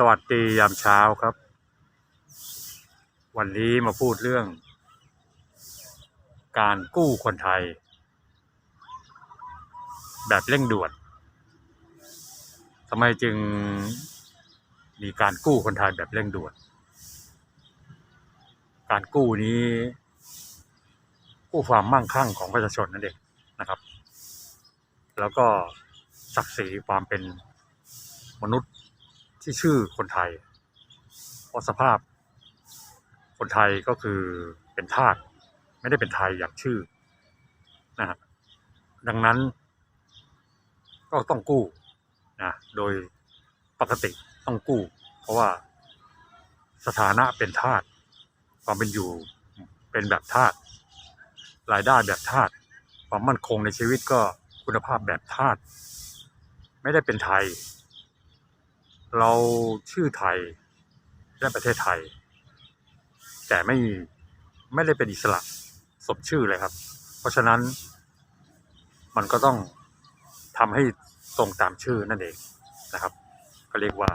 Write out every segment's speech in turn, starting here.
สวัสดียามเช้าครับ วันนี้มาพูดเรื่อง การกู้คนไทย แบบเร่งด่วนทำไมจึงมีการกู้คนไทยแบบเร่งด่วน การกู้นี้ กู้ความมั่งคั่งของประชาชนนั่นเองนะครับ แล้วก็ศักดิ์ศรีความเป็นมนุษย์ ที่ชื่อคนไทย เพราะสภาพ คนไทยก็คือเป็นทาสไม่ได้เป็นไทยอย่างชื่อนะฮะดังนั้นก็ต้องกู้นะโดยปกติต้องกู้ เพราะว่าสถานะเป็นทาสความเป็นอยู่เป็นแบบทาสรายได้แบบทาสความมั่นคงในชีวิตก็คุณภาพแบบทาสไม่ได้เป็นไทย เราชื่อไทยและประเทศไทย แต่ไม่ไม่ได้เป็นอิสระสมชื่อเลยครับ เพราะฉะนั้นมันก็ต้องทำให้ตรงตามชื่อนั่นเองนะครับ ก็เรียกว่า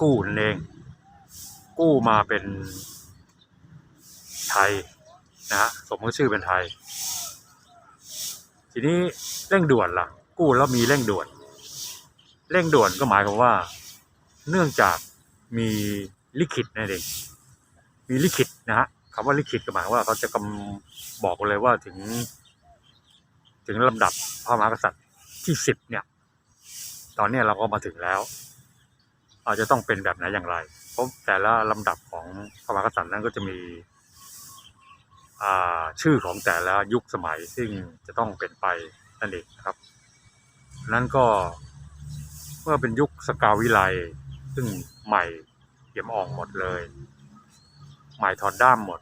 กู้นั่นเอง กู้มาเป็นไทยนะฮะสมมติชื่อเป็นไทย ทีนี้เร่งด่วนล่ะ กู้แล้วมีเร่งด่วน เร่งด่วนก็หมายความว่า เนื่องจากมีลิขิตนั่นเองมีลิขิตนะฮะคำว่าลิขิตก็หมายว่าเขาจะกำบอกเลยว่าถึง ถึงลำดับพระมหากษัตริย์ที่สิบเนี่ย ตอนนี้เราก็มาถึงแล้ว อาจจะต้องเป็นแบบไหนอย่างไร เพราะแต่ละลำดับของพระมหากษัตริย์นั้นก็จะมีชื่อของแต่ละยุคสมัยซึ่งจะต้องเป็นไปนั่นเองนะครับ นั้นก็ มื่อเป็นยุคสกาวิไลซึ่งใหม่เยี่ยมอ่องหมดเลย ใหม่ถอดด้ามหมด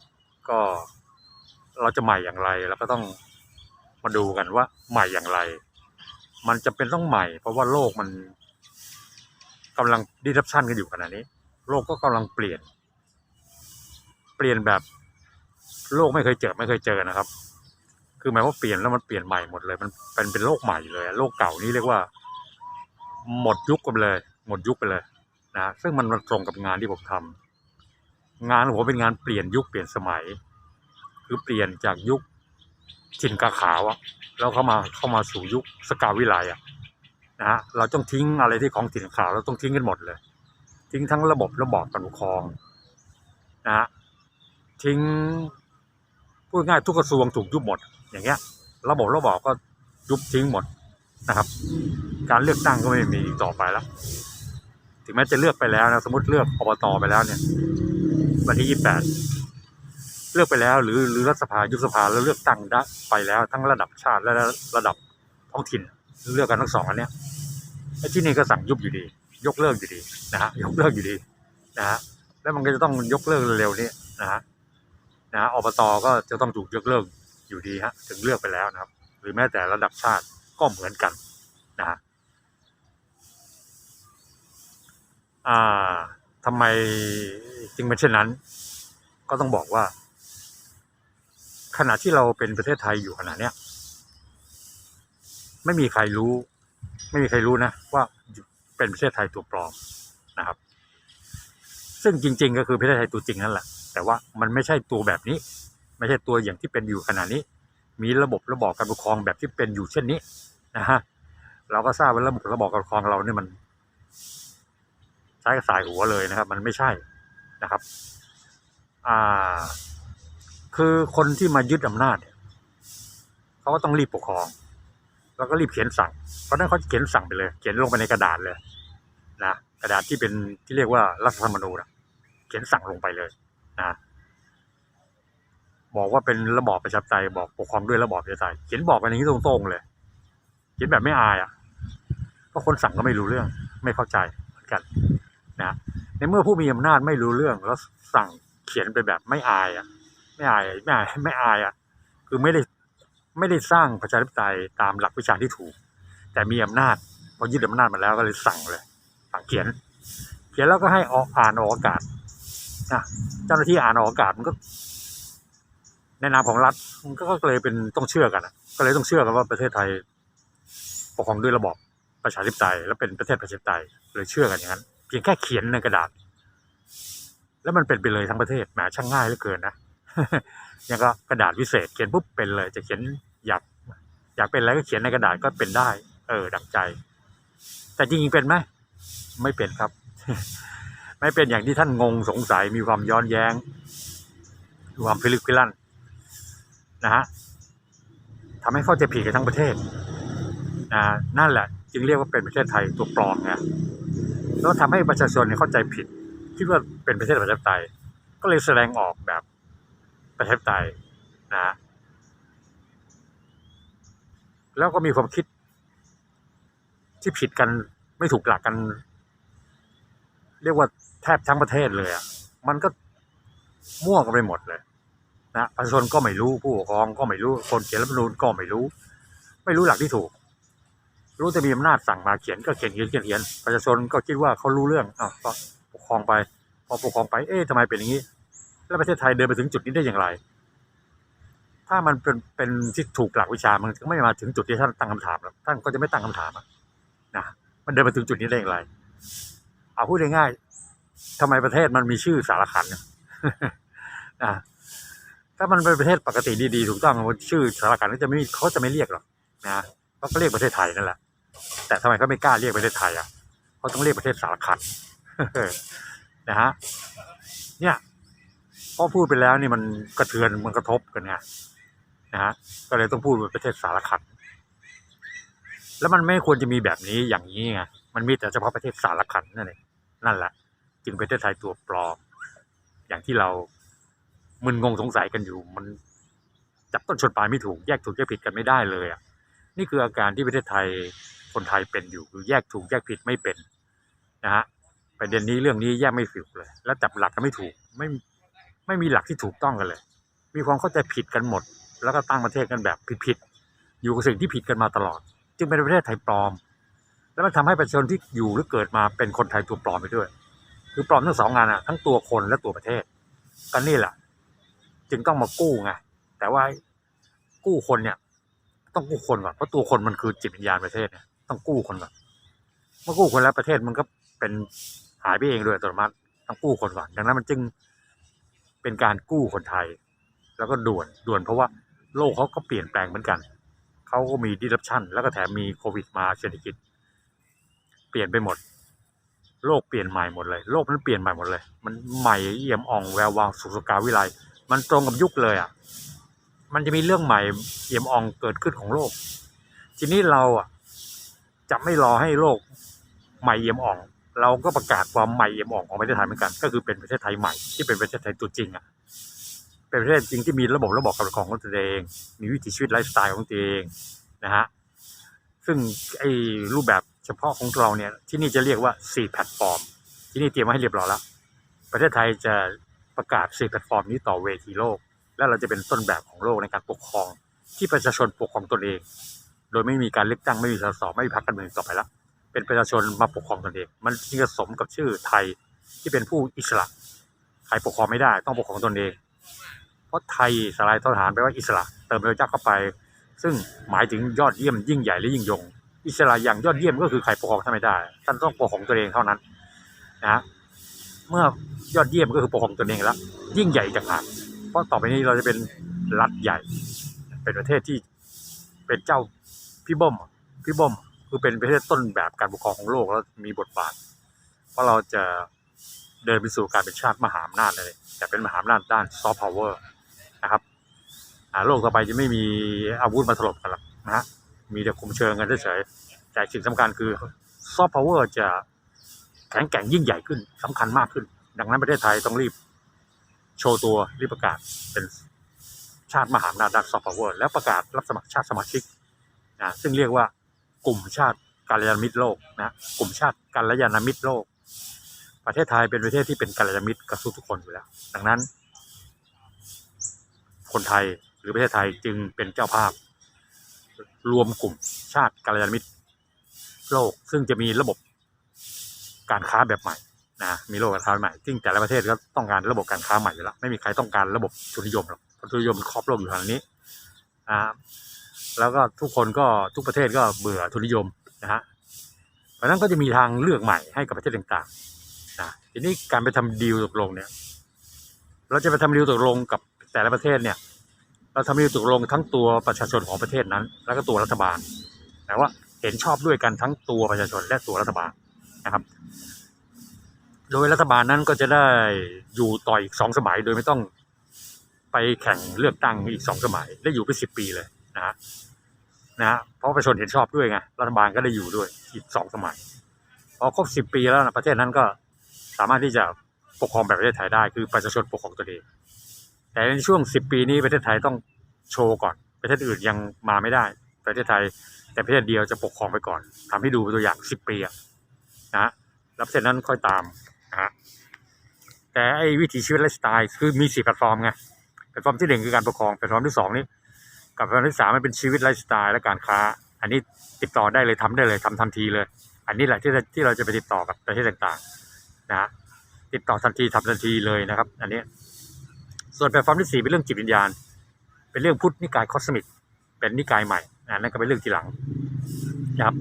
ก็เราจะใหม่อย่างไรเราก็ต้องมาดูกันว่าใหม่อย่างไร มันจะเป็นต้องใหม่ เพราะว่าโลกมันกำลังดิรัปชันกันอยู่ขณะนี้ โลกก็กำลังเปลี่ยน เปลี่ยนแบบ โลกไม่เคยเจอไม่เคยเจอนะครับ คือหมายว่าเปลี่ยนแล้วมันเปลี่ยนใหม่หมดเลย มันเป็นเป็นโลกใหม่เลย โลกเก่านี้เรียกว่า หมดยุคกันเลย หมดยุคไปเลยนะซึ่งมันตรงกับงานที่ผมทำงานผมเป็นงานเปลี่ยนยุคเปลี่ยนสมัย คือเปลี่ยนจากยุคถิ่นกาขาวอะแล้วเข้ามาเข้ามาสู่ยุคสกาวิไลอะนะฮะเราต้องทิ้งอะไรที่ของถิ่นขาวเราต้องทิ้งกันหมดเลย ทิ้งทั้งระบบระบอบการปกครองนะฮะทิ้งพูดง่ายทุกกระทรวงถูกยุบหมด อย่างเงี้ย ระบบระบอบก็ยุบทิ้งหมด นะครับ การเลือกตั้งก็ไม่มีอีกต่อไปแล้ว ถึงแม้จะเลือกไปแล้วนะสมมติเลือกอบตไปแล้วเนี่ยวันที่ยี่แปดเลือกไปแล้ว หรือหรือรัฐสภายุบสภาแล้วเลือกตั้งได้ไปแล้ว ทั้งระดับชาติและระดับท้องถิ่นเลือกกันทั้งสองอันเนี้ยไอ้ที่นี่ก็สั่งยุบอยู่ดี ยกเลิกอยู่ดีนะฮะยกเลิกอยู่ดีนะฮะแล้วมันก็จะต้องยกเลิกเร็วๆนี้นะฮะนะฮะอบตก็จะต้องถูกยกเลิกอยู่ดีฮะถึงเลือกไปแล้วนะครับ หรือแม้แต่ระดับชาติ ก็เหมือนกันนะฮะอ่าทำไมจึงเป็นเช่นนั้น ก็ต้องบอกว่า ขณะที่เราเป็นประเทศไทยอยู่ขณะเนี้ยไม่มีใครรู้ ไม่มีใครรู้นะว่าเป็นประเทศไทยตัวปลอมนะครับ ซึ่งจริง ๆ ก็คือประเทศไทยตัวจริงนั่นแหละ แต่ว่ามันไม่ใช่ตัวแบบนี้ ไม่ใช่ตัวอย่างที่เป็นอยู่ขณะนี้ มีระบบระบอบการปกครองแบบที่เป็นอยู่เช่นนี้นะฮะเราก็ทราบว่าระบบระบอบการปกครองเราเนี่ยมัน ใช้กับสายหัวเลยนะครับ มันไม่ใช่นะครับ อ่า คือคนที่มายึดอำนาจเนี่ยเขาก็ต้องรีบปกครอง แล้วก็รีบเขียนสั่ง เพราะฉะนั้นเขาจะเขียนสั่งไปเลย เขียนลงไปในกระดาษเลยนะกระดาษที่เป็นที่เรียกว่ารัฐธรรมนูญเขียนสั่งลงไปเลยนะ บอกว่าเป็นระบอบประชาธิปไตยบอกปกครองด้วยระบอบประชาธิปไตยเขียนบอกกันอย่างนี้ตรงๆเลยเขียนแบบไม่อายอะเพราะคนสั่งก็ไม่รู้เรื่อง ไม่เข้าใจเหมือนกันนะในเมื่อผู้มีอำนาจไม่รู้เรื่อง แล้วสั่งเขียนไปแบบไม่อายอะ ไม่อายไม่อายไม่อายอะ คือไม่ได้ไม่ได้สร้างประชาธิปไตยตามหลักวิชาที่ถูก แต่มีอำนาจพอยึดอำนาจมาแล้วก็เลยสั่งเลยสั่งเขียน เขียนแล้วก็ให้ออกอ่านออกอากาศนะเจ้าหน้าที่อ่านออกอากาศมันก็ ในนามของรัฐมันก็เลยเป็นต้องเชื่อกันก็เลยต้องเชื่อกันว่าประเทศไทยปกครองด้วยระบอบประชาธิปไตยและเป็นประเทศประชาธิปไตยเลยเชื่อกันอย่างนั้นเพียงแค่เขียนในกระดาษ แล้วมันเป็นไปเลยทั้งประเทศแหมช่างง่ายเหลือเกินนะยังก็กระดาษวิเศษเขียนปุ๊บเป็นเลย จะเขียนอยาก อยากเป็นอะไรก็เขียนในกระดาษก็เป็นได้ เออ ดังใจ แต่จริงๆเป็นไหมไม่เป็นครับ ไม่เป็นอย่างที่ท่านงงสงสัยมีความย้อนแย้งความพิลึกพิลั่น นะฮะทำให้เข้าใจผิดกันทั้งประเทศนะนั่นแหละจึงเรียกว่าเป็นประเทศไทยตัวปลอมไงแล้วทำให้ประชาชนนี่เข้าใจผิดคิดว่าเป็นประเทศประชาธิปไตย ก็เลยแสดงออกแบบประชาธิปไตยนะแล้วก็มีความคิดที่ผิดกันไม่ถูกหลักกัน เรียกว่าแทบทั้งประเทศเลยอะมันก็มั่วกันไปหมดเลย นะประชาชนก็ไม่รู้ผู้ปกครองก็ไม่รู้คนเขียนรัฐธรรมนูญก็ไม่รู้ ไม่รู้หลักที่ถูก รู้แต่มีอำนาจสั่งมาเขียนก็เขียนเขียนเขียนเขียนประชาชนก็คิดว่าเขารู้เรื่องอ้าวก็ปกครองไปพอปกครองไปเอ๊ะทำไมเป็นอย่างนี้ แล้วประเทศไทยเดินไปถึงจุดนี้ได้อย่างไร ถ้ามันเป็นเป็นที่ถูกหลักวิชามันไม่มาถึงจุดที่ท่านตั้งคำถามหรอกท่านก็จะไม่ตั้งคำถามนะมันเดินไปถึงจุดนี้ได้อย่างไร เอาพูดง่ายๆทำไมประเทศมันมีชื่อสารขันนะ ถ้ามันเป็นประเทศปกติดีๆถูกต้องมันชื่อสารขันก็จะไม่เขาจะไม่เรียกหรอกนะเขาก็เรียกประเทศไทยนั่นแหละ แต่ทำไมเขาไม่กล้าเรียกประเทศไทยอะเขาต้องเรียกประเทศสารขันนะฮะเนี่ยพอพูดไปแล้วนี่มันกระเทือนมันกระทบกันไงนะฮะก็เลยต้องพูดว่าประเทศสารขันแล้วมันไม่ควรจะมีแบบนี้อย่างนี้ไงมันมีแต่เฉพาะประเทศสารขันนั่นเองนั่นแหละ จึงเป็นประเทศไทยตัวปลอมอย่างที่เรา มึนงงสงสัยกันอยู่ มันจับต้นชนปลายไม่ถูกแยกถูกแยกผิดกันไม่ได้เลยอะนี่คืออาการที่ประเทศไทยคนไทยเป็นอยู่คือแยกถูกแยกผิดไม่เป็นนะฮะประเด็นนี้เรื่องนี้แยกไม่ถูกเลย แล้วจับหลักกันไม่ถูกไม่ไม่มีหลักที่ถูกต้องกันเลย มีความเข้าใจผิดกันหมด แล้วก็ตั้งประเทศกันแบบผิดๆอยู่กับสิ่งที่ผิดกันมาตลอด จึงเป็นประเทศไทยปลอม แล้วมันทำให้ประชาชนที่อยู่หรือเกิดมาเป็นคนไทยตัวปลอมไปด้วย คือปลอมทั้งสองงานอะทั้งตัวคนและตัวประเทศกันนี่แหละ จึงต้องมากู้ไงแต่ว่ากู้คนเนี่ย ต้องกู้คนก่อนเพราะตัวคนมันคือจิตวิญญาณประเทศเนี่ยต้องกู้คนก่อนเมื่อกู้คนแล้วประเทศมันก็เป็นหายไปเองโดยอัตโนมัติต้องกู้คนก่อนดังนั้นมันจึงเป็นการกู้คนไทย แล้วก็ด่วนด่วนเพราะว่าโลกเขาก็เปลี่ยนแปลงเหมือนกันเขาก็มีดิสรัปชันแล้วก็แถมมีโควิดมาเศรษฐกิจ เปลี่ยนไปหมด โลกเปลี่ยนใหม่หมดเลย โลกมันเปลี่ยนใหม่หมดเลย มันใหม่เอี่ยมอ่องแวววาวสุสกาวิไล มันตรงกับยุคเลยอะ มันจะมีเรื่องใหม่เอี่ยมอ่องเกิดขึ้นของโลก ทีนี้เราอะจะไม่รอให้โลกใหม่เอี่ยมอ่อง เราก็ประกาศความใหม่เอี่ยมอ่องของประเทศไทยเหมือนกัน ก็คือเป็นประเทศไทยใหม่ที่เป็นประเทศไทยตัวจริงอะ เป็นประเทศจริงที่มีระบบระบบการปกครองของตัวเอง มีวิถีชีวิตไลฟ์สไตล์ของตัวเองนะฮะ ซึ่งไอ้รูปแบบเฉพาะของเราเนี่ยที่นี่จะเรียกว่า4แพลตฟอร์ม ที่นี่เตรียมไว้ให้เรียบร้อยแล้ว ประเทศไทยจะ ประกาศ4แพลตฟอร์มนี้ต่อเวทีโลก และเราจะเป็นต้นแบบของโลกในการปกครอง ที่ประชาชนปกครองตนเอง โดยไม่มีการเลือกตั้งไม่มีสสไม่มีพรรคการเมืองต่อไปละเป็นประชาชนมาปกครองตนเอง มันจึงสมกับชื่อไทยที่เป็นผู้อิสระใครปกครองไม่ได้ต้องปกครองตนเอง เพราะไทยสลายทหารแปลว่าอิสระ เติมพระเจ้าเข้าไป ซึ่งหมายถึงยอดเยี่ยมยิ่งใหญ่และยิ่งยง อิสระอย่างยอดเยี่ยมก็คือใครปกครองท่านไม่ได้ท่านต้องปกครองตัวเองเท่านั้นนะฮะ เมื่อยอดเยี่ยมก็คือปกครองตัวเองแล้วยิ่งใหญ่จากหากเพราะต่อไปนี้เราจะเป็นรัฐใหญ่ เป็นประเทศที่เป็นเจ้าพี่บิ้มพี่บิ้มคือเป็นประเทศต้นแบบการปกครองของโลกแล้วมีบทบาท เพราะเราจะเดินไปสู่การเป็นชาติมหาอำนาจเลยแต่เป็นมหาอำนาจด้านซอฟต์พาวเวอร์นะครับโลกต่อไปจะไม่มีอาวุธมาถล่มกันหรอกนะฮะมีแต่คุมเชิงกันเฉยๆแต่สิ่งสำคัญคือซอฟต์พาวเวอร์จะ แข็งแกร่งยิ่งใหญ่ขึ้นสำคัญมากขึ้น ดังนั้นประเทศไทยต้องรีบ โชว์ตัวรีบประกาศเป็นชาติมหาอำนาจด้านซอฟต์พาวเวอร์แล้วประกาศรับสมัครชาติสมาชิกนะซึ่งเรียกว่ากลุ่มชาติกัลยาณมิตรโลกนะกลุ่มชาติกัลยาณมิตรโลก ประเทศไทยเป็นประเทศที่เป็นกัลยาณมิตรกับทุกคนอยู่แล้ว ดังนั้น คนไทยหรือประเทศไทยจึงเป็นเจ้าภาพ รวมกลุ่มชาติกัลยาณมิตรโลก ซึ่งจะมีระบบ การค้าแบบใหม่นะมีโลกการค้าใหม่ซึ่งแต่ละประเทศก็ต้องการระบบการค้าใหม่อยู่แล้วไม่มีใครต้องการระบบทุนนิยมหรอกเพราะทุนนิยมครอบโลกอยู่ทางนี้อ่าแล้วก็ทุกคนก็ทุกประเทศก็เบื่อทุนนิยมนะฮะเพราะนั้นก็จะมีทางเลือกใหม่ให้กับประเทศต่างๆนะทีนี้การไปทำดีลตกลงเนี่ย เราจะไปทำดีลตกลงกับแต่ละประเทศเนี่ย เราทำดีลตกลงทั้งตัวประชาชนของประเทศนั้น แล้วก็ตัวรัฐบาลแต่ว่าเห็นชอบด้วยกันทั้งตัวประชาชนและตัวรัฐบาล นะครับ โดยรัฐบาลนั้นก็จะได้อยู่ต่ออีกสองสมัย โดยไม่ต้องไปแข่งเลือกตั้งอีกสองสมัย ได้อยู่ไปสิบปีเลยนะฮะนะฮะเพราะประชาชนเห็นชอบด้วยไงรัฐบาลก็ได้อยู่ด้วยอีกสองสมัยพอครบสิบปีแล้วนะประเทศนั้นก็สามารถที่จะปกครองแบบประเทศไทยได้ คือประชาชนปกครองตัวเองแต่ในช่วงสิบปีนี้ประเทศไทยต้องโชว์ก่อน ประเทศอื่นยังมาไม่ได้ ประเทศไทยแต่ประเทศเดียวจะปกครองไปก่อนทำให้ดูเป็นตัวอย่างสิบปีอะ นะฮะแล้วประเทศนั้นค่อยตามนะแต่ไอ้วิถีชีวิตไลฟ์สไตล์คือมีสี่แพลตฟอร์มไงแพลตฟอร์มที่หนึ่งคือการปกครองแพลตฟอร์มที่สองนี่กับแพลตฟอร์มที่สามมันเป็นชีวิตไลฟ์สไตล์และการค้า อันนี้ติดต่อได้เลยทำได้เลยทำทันทีเลย อันนี้แหละที่เราที่เราจะไปติดต่อกับประเทศต่างๆนะฮะติดต่อทันทีทำทันทีเลยนะครับ อันนี้ ส่วนแพลตฟอร์มที่สี่เป็นเรื่องจิตวิญญาณ เป็นเรื่องพุทธนิกายคอสมิกเป็นนิกายใหม่นะนั่นก็เป็นเรื่องทีหลังนะครับ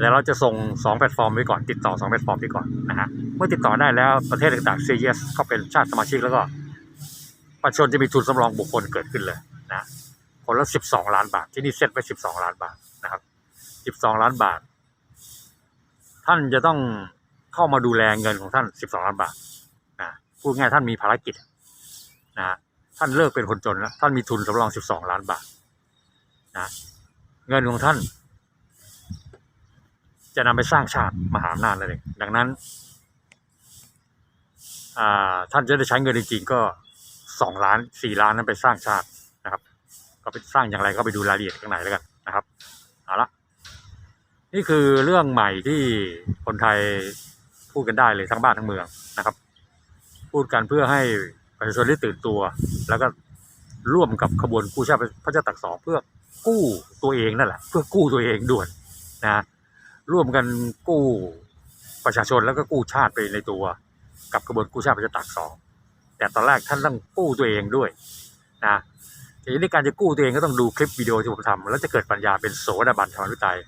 แล้วเราจะส่งสองแพลตฟอร์มไว้ก่อนติดต่อสองแพลตฟอร์มไว้ก่อนนะฮะเมื่อติดต่อได้แล้วประเทศต่างๆ say yes เข้าเป็นชาติสมาชิกแล้วก็ประชาชนจะมีทุนสำรองบุคคลเกิดขึ้นเลยนะคนละสิบสองล้านบาท ที่นี่เซ็ตไว้สิบสองล้านบาทนะครับสิบสองล้านบาท ท่านจะต้องเข้ามาดูแลเงินของท่านสิบสองล้านบาทนะพูดง่ายท่านมีภารกิจนะท่านเลิกเป็นคนจนแล้วท่านมีทุนสำรองสิบสองล้านบาทนะเงินของท่าน จะนำไปสร้างชาติมหาอำนาจเองดังนั้นท่านจะได้ใช้เงินจริงๆก็สองล้านสี่ล้านนั้นไปสร้างชาตินะครับ ก็ไปสร้างอย่างไรก็ไปดูรายละเอียดข้างในแล้วกันนะครับเอาละนี่คือเรื่องใหม่ที่คนไทยพูดกันได้เลยทั้งบ้านทั้งเมืองนะครับ พูดกันเพื่อให้ประชาชนได้ตื่นตัว แล้วก็ร่วมกับขบวนกู้ชาติพระเจ้าตากสองเพื่อกู้ตัวเองนั่นแหละ เพื่อกู้ตัวเองด่วนนะ ร่วมกันกู้ประชาชนแล้วก็กู้ชาติไปในตัว กับกระบวนกู้ชาติพระเจ้าตากสองแต่ตอนแรกท่านต้องกู้ตัวเองด้วยนะทีนี้การจะกู้ตัวเองก็ต้องดูคลิปวิดีโอที่ผมทำแล้วจะเกิดปัญญาเป็นโสดาบันธรรมธิปไตย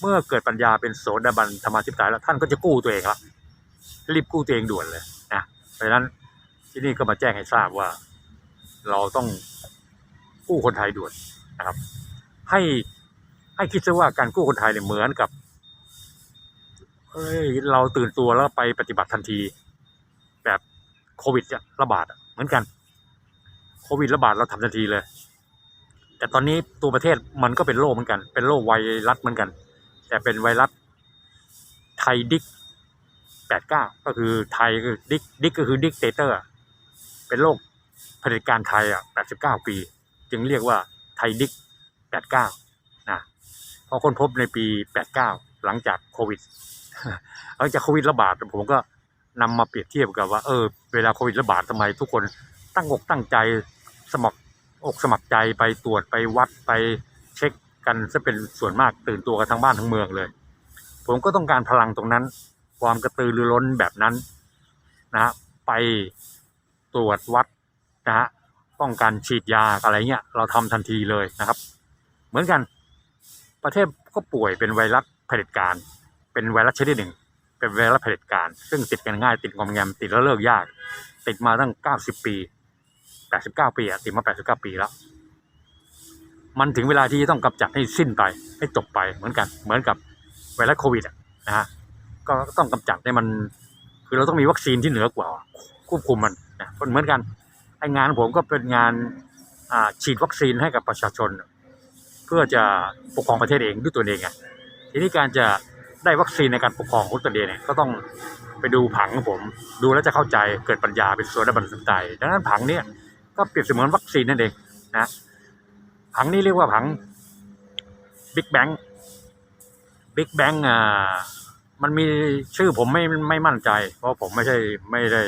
เมื่อเกิดปัญญาเป็นโสดาบันธรรมธิปไตยแล้วท่านก็จะกู้ตัวเองละรีบกู้ตัวเองด่วนเลยนะเพราะฉะนั้นที่นี่ก็มาแจ้งให้ทราบว่า เราต้องกู้คนไทยด่วนนะครับ ให้ให้คิดซะว่าการกู้คนไทยเนี่ยเหมือนกับ เอ้ยเราตื่นตัวแล้วไปปฏิบัติทันที แบบโควิดจะระบาดเหมือนกัน โควิดระบาดเราทำทันทีเลย แต่ตอนนี้ตัวประเทศมันก็เป็นโรคเหมือนกัน เป็นโรคไวรัสเหมือนกัน แต่เป็นไวรัสไทยดิกแปดเก้าก็คือไทยคือดิกดิกก็คือดิกเตเตอร์เป็นโรคเผด็จการไทยอะแปดสิบเก้าปี จึงเรียกว่าไทยดิกแปดเก้านะพอค้นพบในปีแปดเก้าหลังจากโควิด หลังจากโควิดระบาดผมก็นำมาเปรียบเทียบกับว่าเออเวลาโควิดระบาดทำไมทุกคนตั้งอกตั้งใจสมัครอกสมัครใจไปตรวจไปวัดไปเช็คกันซะเป็นส่วนมากตื่นตัวกันทั้งบ้านทั้งเมืองเลย ผมก็ต้องการพลังตรงนั้น ความกระตือรือร้นแบบนั้นนะฮะไปตรวจวัดนะฮะป้องกันฉีดยาอะไรเงี้ยเราทำทันทีเลยนะครับ เหมือนกันประเทศก็ป่วยเป็นไวรัสเผด็จการ เป็นไวรัสชนิดหนึ่ง เป็นไวรัสเผด็จการ ซึ่งติดกันง่ายติดงอมแงมติดแล้วเลิกยาก ติดมาตั้งเก้าสิบปีแปดสิบเก้าปีอะติดมาแปดสิบเก้าปีแล้ว มันถึงเวลาที่ต้องกำจัดให้สิ้นไปให้จบไปเหมือนกัน เหมือนกับไวรัสโควิดอะนะฮะก็ต้องกำจัดให้มัน คือเราต้องมีวัคซีนที่เหนือกว่าควบคุมมันนะเหมือนกันไองานผมก็เป็นงานฉีดวัคซีนให้กับประชาชน เพื่อจะปกครองประเทศเองด้วยตัวเองไงทีนี้การจะ ได้วัคซีนในการปกครองของตนเองเนี่ยก็ต้องไปดูผังของผม ดูแล้วจะเข้าใจเกิดปัญญาเป็นส่วนบันสนใจดังนั้นผังเนี่ยก็เปรียบเสมือนวัคซีนนั่นเองนะผังนี้เรียกว่าผังบิ๊กแบงบิ๊กแบงอ่ามันมีชื่อผมไม่ไม่มั่นใจ เพราะผมไม่ใช่ไม่ได้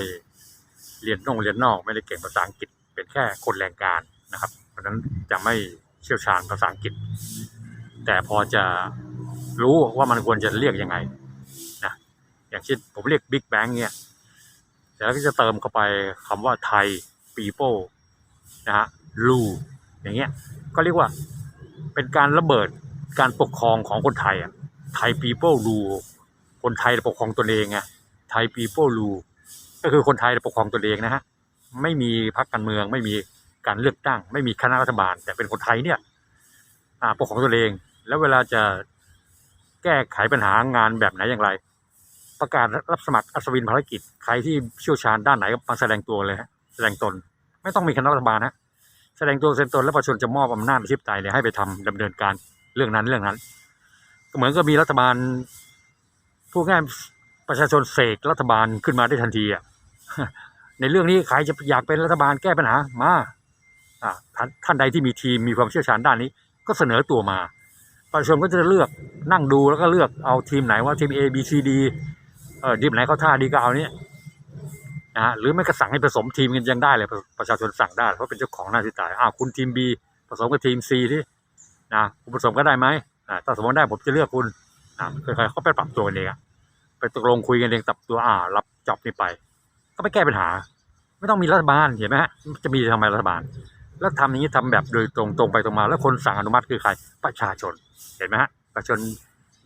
เรียนนงเรียนนอก ไม่ได้เก่งภาษาอังกฤษเป็นแค่คนแรงงานนะครับ เพราะฉะนั้นจะไม่เชี่ยวชาญภาษาอังกฤษ แต่พอจะ รู้ว่ามันควรจะเรียกยังไงนะอย่างเช่นผมเรียกบิ๊กแบงเนี่ยแล้วก็จะเติมเข้าไปคำว่าไทยปีโป้นะฮะลูอย่างเงี้ยก็เรียกว่าเป็นการระเบิดการปกครองของคนไทยอะไทย people rule คนไทยปกครองตนเองไงไทย people rule ก็คือคนไทยปกครองตนเองนะฮะไม่มีพรรคการเมือง ไม่มีการเลือกตั้ง ไม่มีคณะรัฐบาล แต่เป็นคนไทยเนี่ยปกครองตนเอง แล้วเวลาจะ แก้ไขปัญหางานแบบไหนอย่างไร ประกาศรับสมัครอัศวินภารกิจใครที่เชี่ยวชาญด้านไหนก็มาแสดงตัวเลยฮะแสดงตน ไม่ต้องมีคณะรัฐบาลฮะแสดงตัวแสดงตนแล้วประชาชนจะมอบอำนาจอธิปไตยเนี่ยให้ไปทำดำเนินการเรื่องนั้นเรื่องนั้น ก็เหมือนกับมีรัฐบาลพูดง่ายประชาชนเสกรัฐบาลขึ้นมาได้ทันทีอะในเรื่องนี้ใครจะอยากเป็นรัฐบาลแก้ปัญหามาอ่าท่านใดที่มีทีมมีความเชี่ยวชาญด้านนี้ ก็เสนอตัวมา ประชาชนก็จะเลือกนั่งดูแล้วก็เลือกเอาทีมไหนว่าทีม A B C D เออทีมไหนเขาท่าดีก็เอาเนี้ยนะฮะหรือไม่ก็สั่งให้ผสมทีมกันยังได้เลยประชาชนสั่งได้เพราะเป็นเจ้าของหน้าที่ตายอ้าวคุณทีม B ผสมกับทีม C ที่นะคุณผสมก็ได้ไหมอ่าถ้าสมมติได้ผมจะเลือกคุณอ่าค่อยๆเขาไปปรับตัวกันเองอะไปตกลงคุยกันเองตับตัวอ่า รับจอบนี้ไป ก็ไปแก้ปัญหา ไม่ต้องมีรัฐบาลเห็นไหมฮะจะมีทำไมรัฐบาล แล้วทำอย่างนี้ทำแบบโดยตรงตรงไปตรงมา แล้วคนสั่งอนุมัติคือใครประชาชนเห็นไหมฮะประชาชน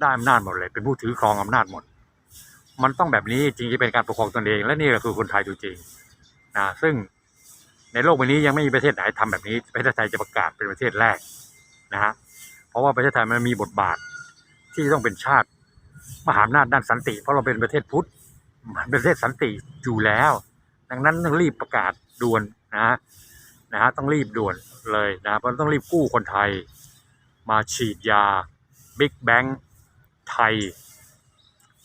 ได้อำนาจหมดเลย เป็นผู้ถือครองอำนาจหมด มันต้องแบบนี้จริงจะเป็นการปกครองตนเอง และนี่แหละคือคนไทยตัวจริงนะซึ่งในโลกใบนี้ยังไม่มีประเทศไหนทำแบบนี้ประเทศไทยจะประกาศเป็นประเทศแรกนะฮะเพราะว่าประเทศไทยมันมีบทบาทที่ต้องเป็นชาติมหาอำนาจด้านสันติ เพราะเราเป็นประเทศพุทธเป็นประเทศสันติอยู่แล้ว ดังนั้นต้องรีบประกาศด่วนนะ นะฮะต้องรีบด่วนเลยนะเพราะต้องรีบกู้คนไทย มาฉีดยาบิ๊กแบงไทย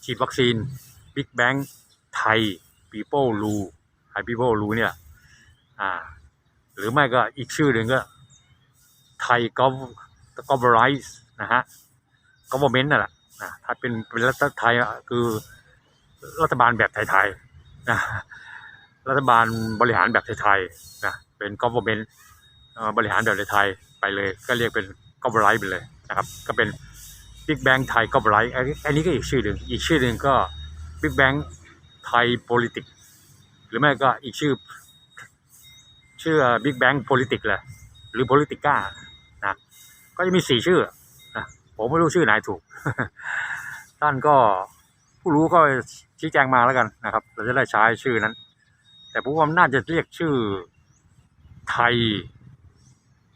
ฉีดวัคซีนบิ๊กแบงไทยปีโป้รูไทยปีโป้รูเนี่ยอ่าหรือไม่ก็อีกชื่อหนึ่งก็ไทยกอฟกอฟไรส์นะฮะกอฟเมนต์นั่นแหละนะถ้าเป็นเป็นรัฐไทยคือรัฐบาลแบบไทยๆนะรัฐบาลบริหารแบบไทยๆนะ เป็นกอฟเมนต์บริหารแบบไทยไปเลย ก็เรียกเป็นกอฟไรส์ไปเลยนะครับ ก็เป็นบิ๊กแบงไทยก็ไลท์อันนี้ก็อีกชื่อหนึ่งอีกชื่อหนึ่งก็บิ๊กแบงไทย politics หรือไม่ก็อีกชื่อ ชื่อบิ๊กแบง politics แหละหรือ politica นะก็จะมีสี่ชื่อนะผมไม่รู้ชื่อไหนถูก ท่านก็ผู้รู้ก็ชี้แจงมาแล้วกันนะครับ เราจะได้ใช้ชื่อนั้น แต่ผมว่าน่าจะเรียกชื่อ ไทย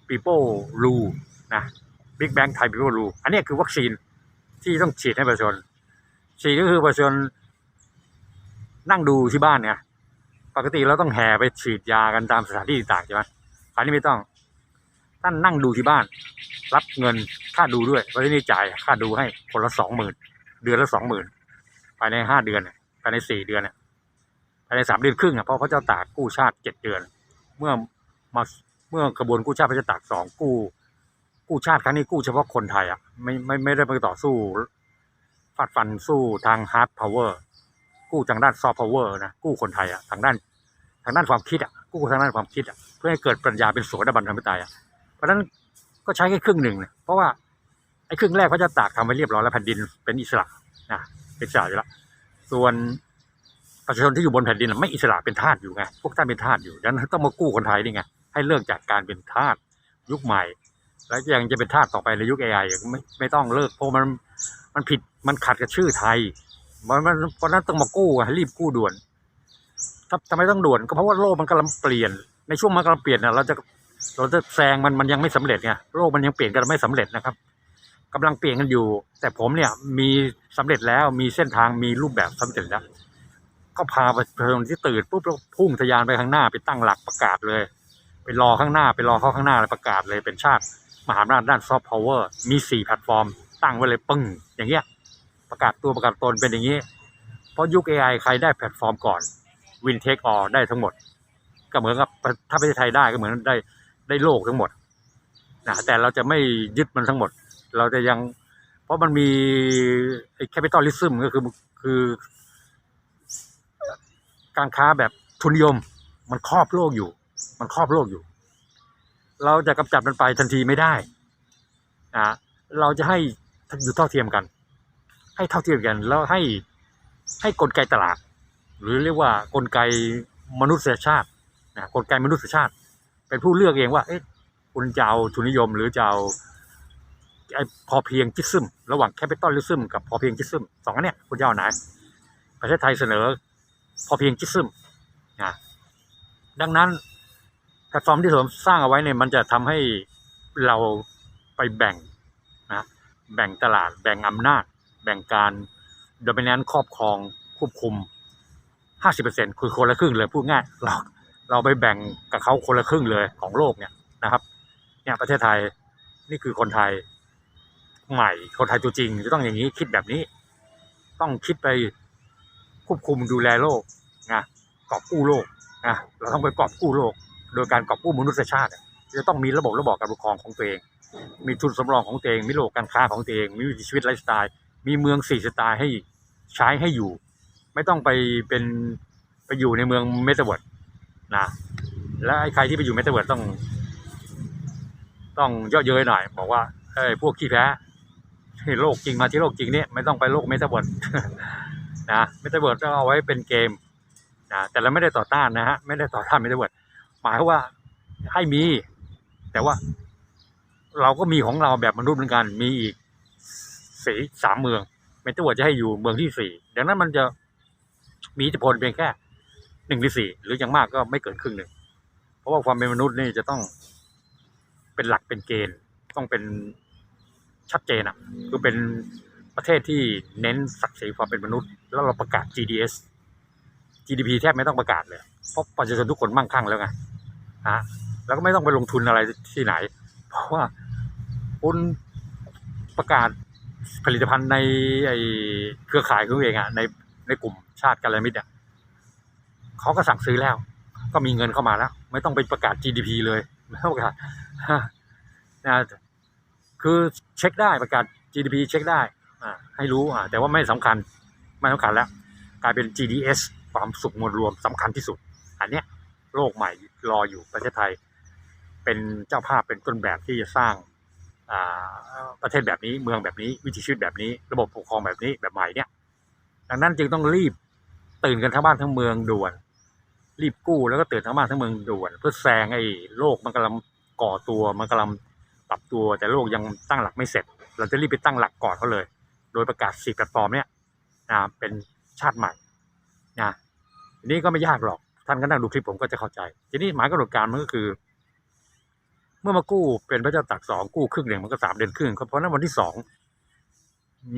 people rule นะบิ๊กแบงไทยพิวรูอันนี้คือวัคซีนที่ต้องฉีดให้ประชาชนฉีดก็คือประชาชนนั่งดูที่บ้านเนี่ยปกติเราต้องแห่ไปฉีดยากันตามสถานที่ต่างใช่ไหมคราวนี้ไม่ต้องท่านนั่งดูที่บ้าน รับเงินค่าดูด้วยวันนี้จ่ายค่าดูให้คนละสองหมื่นเดือนละสองหมื่นภายในห้าเดือนเนี่ยภายในสี่เดือนเนี่ยภายในสามเดือนครึ่งอะเพราะเขาเจ้าตากกู้ชาติเจ็ดเดือน เมื่อ มาเมื่อกระบวนกู้ชาติพระเจ้าตากสองกู้ กู้ชาติครั้งนี้กู้เฉพาะคนไทยอะไม่ไม่ไม่ได้ไปต่อสู้ฟาดฟันสู้ทางฮาร์ดพาวเวอร์กู้ทางด้านซอฟต์พาวเวอร์นะกู้คนไทยอะทางด้านทางด้านความคิดอะกู้ทางด้านความคิดอะเพื่อให้เกิดปรัญญาเป็นโสดาบันธรรมตายอะเพราะฉะนั้นก็ใช้แค่ครึ่งหนึ่งเนี่ยเพราะว่าไอ้ครึ่งแรกพระเจ้าตากทำไปเรียบร้อยแล้วแผ่นดินเป็นอิสระนะเป็นอิสระอยู่แล้วส่วนประชาชนที่อยู่บนแผ่นดินน่ะไม่อิสระเป็นทาสอยู่ไงพวกท่านเป็นทาสอยู่ดังนั้นต้องมากู้คนไทยนี่ไง ให้เลิกจากการเป็นทาสยุคใหม่ แล้วยังจะเป็นทาสต่อไปในยุค AI อะไม่ไม่ต้องเลิกเพราะมันมันผิดมันขัดกับชื่อไทยมันมันเพราะนั้นต้องมากู้รีบกู้ด่วนถ้าทำไมต้องด่วนก็เพราะว่าโลกมันกำลังเปลี่ยนในช่วงมันกำลังเปลี่ยนน่ะเราจะเราจะแซงมันมันยังไม่สำเร็จไงโลกมันยังเปลี่ยนกันไม่สำเร็จนะครับกำลังเปลี่ยนกันอยู่ แต่ผมเนี่ยมีสำเร็จแล้วมีเส้นทางมีรูปแบบสำเร็จแล้วก็พาประชาชนที่ตื่นปุ๊บแล้วพุ่งทะยานไปข้างหน้าไปตั้งหลักประกาศเลย ไปรอข้างหน้าไปรอเข้าข้างหน้าเลยประกาศเลยเป็นชาติ มหาอำนาจด้านซอฟต์พาวเวอร์มีสี่แพลตฟอร์ม ตั้งไว้เลยปึ้งอย่างเงี้ยประกาศตัวประกาศตนเป็นอย่างนี้ เพราะยุค AI ใครได้แพลตฟอร์มก่อนวินเทคออได้ทั้งหมด ก็เหมือนกับถ้าประเทศไทยได้ก็เหมือนได้ได้โลกทั้งหมดนะแต่เราจะไม่ยึดมันทั้งหมด เราจะยัง เพราะมันมีไอ้แคปิตอลิซึมก็คือคือ การค้าแบบทุนนิยมมันครอบโลกอยู่ มันครอบโลกอยู่ เราจะกำจัดมันไปทันทีไม่ได้นะเราจะให้อยู่เท่าเทียมกัน ให้เท่าเทียมกันแล้วให้ให้กลไกตลาด หรือเรียกว่ากลไกมนุษยชาตินะกลไกมนุษยชาติ เป็นผู้เลือกเองว่าเอ๊ะคุณจะเอาทุนนิยม หรือจะเอาไอ้พอเพียงจิซึมระหว่างแคปิตอลลิซึมกับพอเพียงจิซึมสองอันเนี้ยคุณจะเอาไหนประเทศไทยเสนอพอเพียงจิซึมนะดังนั้น พลตฟอร์มที่ผมสร้างเอาไว้เนี่ยมันจะทำให้เราไปแบ่งนะแบ่งตลาด แบ่งอำนาจ แบ่งการโดมิเนนครอบครองควบคุม 50%คือคนละครึ่งเลยพูดง่ายเราเราไปแบ่งกับเขาคนละครึ่งเลยของโลกเนี่ยนะครับเนี่ยประเทศไทยนี่คือคนไทยใหม่คนไทยตัวจริงจะต้องอย่างนี้คิดแบบนี้ ต้องคิดไปควบคุมดูแลโลกนะกอบกู้โลกนะเราต้องไปกอบกู้โลก โดยการกอบกู้มนุษยชาติ จะต้องมีระบบระบอบการปกครองของตัวเอง มีทุนสำรองของตัวเอง มีโลกการค้าของตัวเอง มีวิถีชีวิตไลฟ์สไตล์ มีเมืองสี่สไตล์ให้ใช้ให้อยู่ ไม่ต้องไปเป็นไปอยู่ในเมืองเมตาเวิร์ดนะ และใครที่ไปอยู่เมตาเวิร์ดต้อง ต้องเย่อเย้ยหน่อย บอกว่าเอ้ยพวกขี้แพ้ที่โลกจริงมาที่โลกจริงเนี่ยไม่ต้องไปโลกเมตาเวิร์ดนะเมตาเวิร์ดต้องเอาไว้เป็นเกมนะแต่เราไม่ได้ต่อต้านนะฮะไม่ได้ต่อต้านเมตาเวิร์ด หมายว่าให้มี แต่ว่า เราก็มีของเราแบบมนุษย์เหมือนกัน มีอีกสีสามเมืองเมตาเวิร์ดจะให้อยู่เมืองที่สี่ดังนั้นมันจะมีอิทธิพลเพียงแค่หนึ่งในสี่หรืออย่างมากก็ไม่เกินครึ่งหนึ่ง เพราะว่าความเป็นมนุษย์นี่จะต้องเป็นหลักเป็นเกณฑ์ ต้องเป็นชัดเจนอะ คือเป็นประเทศที่เน้นศักดิ์ศรีความเป็นมนุษย์ แล้วเราประกาศ GDS GDP แทบไม่ต้องประกาศเลย เพราะประชาชนทุกคนมั่งคั่งแล้วไง ฮะแล้วก็ไม่ต้องไปลงทุนอะไรที่ไหน เพราะว่าคุณประกาศผลิตภัณฑ์ในไอเครือข่ายของตัวเองอะในในกลุ่มชาติกัลยาณมิตรอะเขาก็สั่งซื้อแล้ว ก็มีเงินเข้ามาแล้ว ไม่ต้องไปประกาศ GDP เลยไม่ต้องประกาศนะคือเช็คได้ประกาศ GDP เช็คได้อ่าให้รู้อ่าแต่ว่าไม่สำคัญไม่สำคัญแล้ว กลายเป็น GDS ความสุขมวลรวมสำคัญที่สุด อันเนี้ย โลกใหม่รออยู่ประเทศไทย เป็นเจ้าภาพเป็นต้นแบบที่จะสร้างประเทศแบบนี้เมืองแบบนี้วิถีชีวิตแบบนี้ ระบบปกครองแบบนี้แบบใหม่เนี่ยดังนั้นจึงต้องรีบตื่นกันทั้งบ้านทั้งเมืองด่วน รีบกู้แล้วก็ตื่นทั้งบ้านทั้งเมืองด่วน เพื่อแซงไอ้โลกมันกำลังก่อตัวมันกำลังปรับตัวแต่โลกยังตั้งหลักไม่เสร็จ เราจะรีบไปตั้งหลักก่อนเขาเลย โดยประกาศสี่แพลตฟอร์มเนี่ยนะเป็นชาติใหม่นะทีนี้ก็ไม่ยากหรอก ท่านก็นั่งดูคลิปผมก็จะเข้าใจ ทีนี้หมายกำหนดการมันก็คือ เมื่อมากู้เป็นพระเจ้าตากสองกู้ครึ่งหนึ่งมันก็สามเดือนครึ่งเพราะนั้นวันที่สอง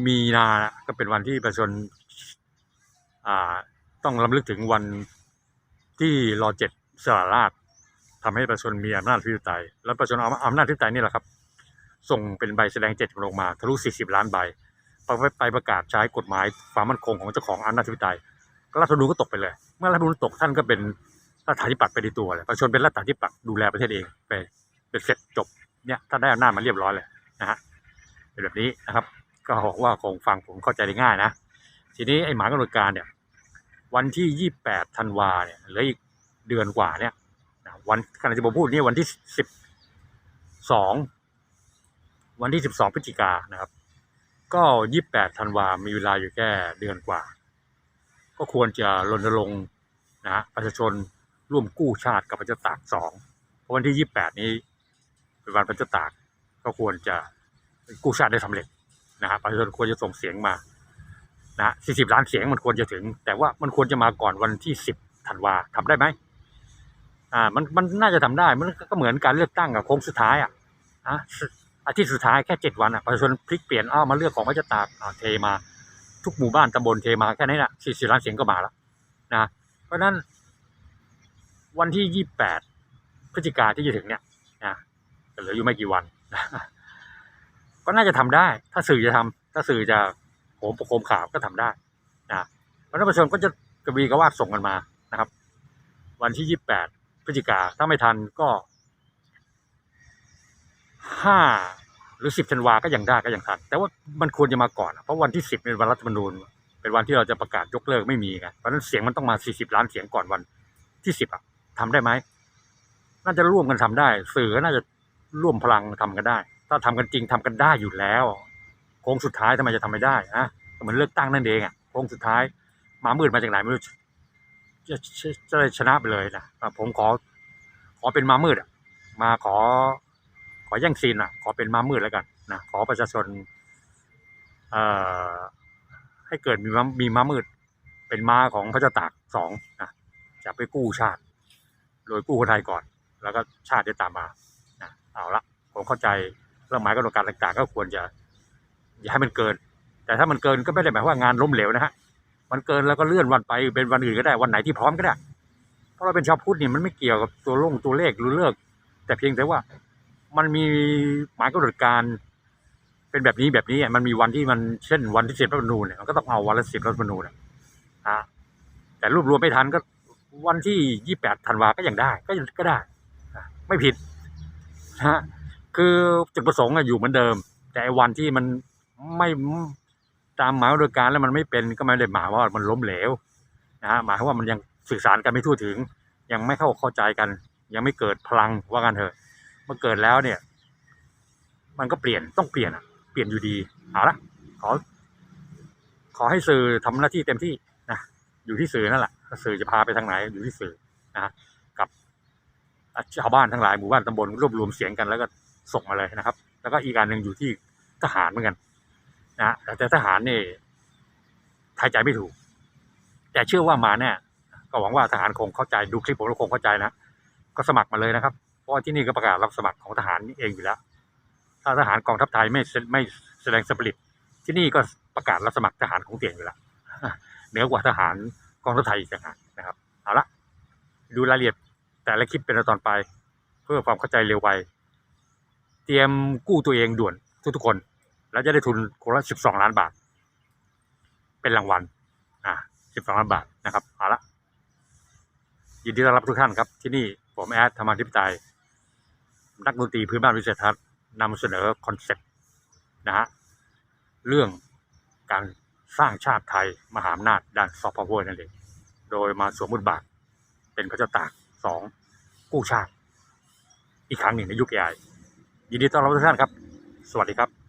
มีนาก็เป็นวันที่ประชาชนอ่าต้องรำลึกถึงวันที่รอเจ็ดสลาราชทำให้ประชาชนมีอำนาจพิจารณาแล้วประชาชนเอาอำนาจพิจารณานี่แหละครับ ส่งเป็นใบแสดงเจตจำนงมาทะลุ40ล้านใบไปไปประกาศใช้กฎหมายความมั่นคงของเจ้าของอำนาจพิจารณาก็รัฐธรรมนูญก็ตกไปเลย เมื่อรัฐธรรมนตกท่านก็เป็นรัฐาธิปัตย์ไปในตัวเลยประชาชนเป็นรัฐาธิปัตย์ดูแลประเทศเองไปเป็นเสร็จจบเนี่ยท่านได้อำนาจมาเรียบร้อยเลยนะฮะเป็นแบบนี้นะครับ ก็บอกว่าคงฟังผมเข้าใจได้ง่ายนะ ทีนี้ไอ้หมากำหนดการเนี่ยวันที่ยี่แปดธันวาเนี่ยเหลืออีกเดือนกว่าเนี่ยวันขณะที่ผมพูดนี่วันที่สิบสองวันที่สิบสองพฤศจิกายนนะครับ ก็ยี่แปดธันวามีเวลาอยู่แค่เดือนกว่า ก็ควรจะรณรงค์นะประชาชนร่วมกู้ชาติกับประชาตากสองเพราะวันที่ยี่แปดนี้เป็นวันประชาตากก็ควรจะกู้ชาติได้สำเร็จนะฮะประชาชนควรจะส่งเสียงมานะ40 ล้านเสียงมันควรจะถึง แต่ว่ามันควรจะมาก่อนวันที่ 10 ธันวาทำได้ไหมอ่ามันมันน่าจะทำได้มันก็เหมือนการเลือกตั้งกับโค้งสุดท้ายอะอะอาทิตย์สุดท้ายแค่เจ็ดวันอะประชาชนพลิกเปลี่ยนอ้าวมาเลือกของพระเจ้าตากเทมา ทุกหมู่บ้านตำบลเทมาแค่นี้แหละ40ล้านเสียงก็มาแล้วนะเพราะฉะนั้นวันที่28พฤศจิกาที่จะถึงเนี่ยนะเหลืออยู่ไม่กี่วันก็น่าจะทำได้ ถ้าสื่อจะทำถ้าสื่อจะโหมประโคมข่าวก็ทำได้นะเพราะฉะนั้นประชาชนก็จะกระบีกระวาดส่งกันมานะครับ วันที่ยี่แปดพฤศจิกาถ้าไม่ทันก็ห้า หรือสิบธันวาก็ยังได้ก็ยังทันแต่ว่ามันควรจะมาก่อน เพราะวันที่สิบเป็นวันรัฐธรรมนูญ เป็นวันที่เราจะประกาศยกเลิกไม่มีไงเพราะฉะนั้นเสียงมันต้องมาสี่สิบล้านเสียงก่อนวันที่สิบอะทำได้ไหมน่าจะร่วมกันทำได้ สื่อน่าจะร่วมพลังทำกันได้ ถ้าทำกันจริงทำกันได้อยู่แล้วโค้งสุดท้ายทำไมจะทำไม่ได้อะเหมือนเลือกตั้งนั่นเองอะโค้งสุดท้ายมามืดมาจากไหนไม่รู้จะจะจะได้ชนะไปเลยนะผมขอ ขอเป็นมามืดอะมาขอ อแย่งซีนอะ ขอเป็นมามืดแล้วกันนะขอประชาชนให้เกิดมีม้ามีม้ามืด เป็นม้าของพระเจ้าตากสองนะจะไปกู้ชาติ โดยกู้คนไทยก่อน แล้วก็ชาติจะตามมานะเอาละผมเข้าใจเรื่องหมายกำหนดการต่างๆ ก็ควรจะ อย่าให้มันเกิน แต่ถ้ามันเกินก็ไม่ได้หมายว่างานล้มเหลวนะฮะมันเกินแล้วก็เลื่อนวันไปเป็นวันอื่นก็ได้วันไหนที่พร้อมก็ได้เพราะเราเป็นชาวพุทธนี่มันไม่เกี่ยวกับตัวลงตัวเลขหรือเลิก แต่เพียงแต่ว่า มันมีหมายกำหนดการ เป็นแบบนี้แบบนี้อะมันมีวันที่มันเช่นวันที่เสร็จรัฐธรรมนูญเนี่ยมันก็ต้องเอาวันละสิบรัฐธรรมนูญนะฮะแต่รวบรวมไม่ทันก็วันที่ยี่แปดธันวาก็ยังได้ ก็ก็ได้ ไม่ผิดนะฮะคือจุดประสงค์อยู่เหมือนเดิม แต่วันที่มันไม่ตามหมายกำหนดการแล้วมันไม่เป็นก็ไม่ได้หมายว่ามันล้มเหลวนะฮะหมายว่ามันยังสื่อสารกันไม่ทั่วถึง ยังไม่เข้าเข้าใจกัน ยังไม่เกิดพลังว่ากันเถอะ เมื่อเกิดแล้วเนี่ย มันก็เปลี่ยนต้องเปลี่ยนอะ เปลี่ยนอยู่ดีเอาละขอ ขอให้สื่อทำหน้าที่เต็มที่นะอยู่ที่สื่อนั่นแหละสื่อจะพาไปทางไหนอยู่ที่สื่อนะกับชาวบ้านทั้งหลายหมู่บ้านตำบลรวบรวมเสียงกันแล้วก็ส่งมาเลยนะครับ แล้วก็อีกการหนึ่งอยู่ที่ทหารเหมือนกันนะแต่แต่ทหารนี่ทายใจไม่ถูก แต่เชื่อว่ามาแน่ก็หวังว่าทหารคงเข้าใจดูคลิปผมแล้วคงเข้าใจนะก็สมัครมาเลยนะครับ เพราะที่นี่ก็ประกาศรับสมัครของทหารเองอยู่แล้ว ถ้าทหารกองทัพไทยไม่ไม่แสดงสปิริตที่นี่ก็ประกาศรับสมัครทหารของเตียงอยู่แล้วเหนือกว่าทหารกองทัพไทยอีกต่างหากนะครับเอาละดูรายละเอียดแต่ละคลิปเป็นตอนไป เพื่อความเข้าใจเร็วไวเตรียมกู้ตัวเองด่วนทุกๆคน แล้วจะได้ทุนคนละสิบสองล้านบาท เป็นรางวัลอ่าสิบสองล้านบาทนะครับเอาละยินดีต้อนรับทุกท่านครับที่นี่ผมแอดธรรมาธิปไตย นักดนตรีพื้นบ้านวิเศษทัศน์นำเสนอคอนเซ็ปต์นะฮะเรื่องการสร้างชาติไทยมหาอำนาจด้านซอฟต์พาวเวอร์นั่นเองโดยมาสวมบทบาทเป็นพระเจ้าตากสองกู้ชาติ อีกครั้งหนึ่งในยุคใหญ่ยินดีต้อนรับทุกท่านครับ สวัสดีครับ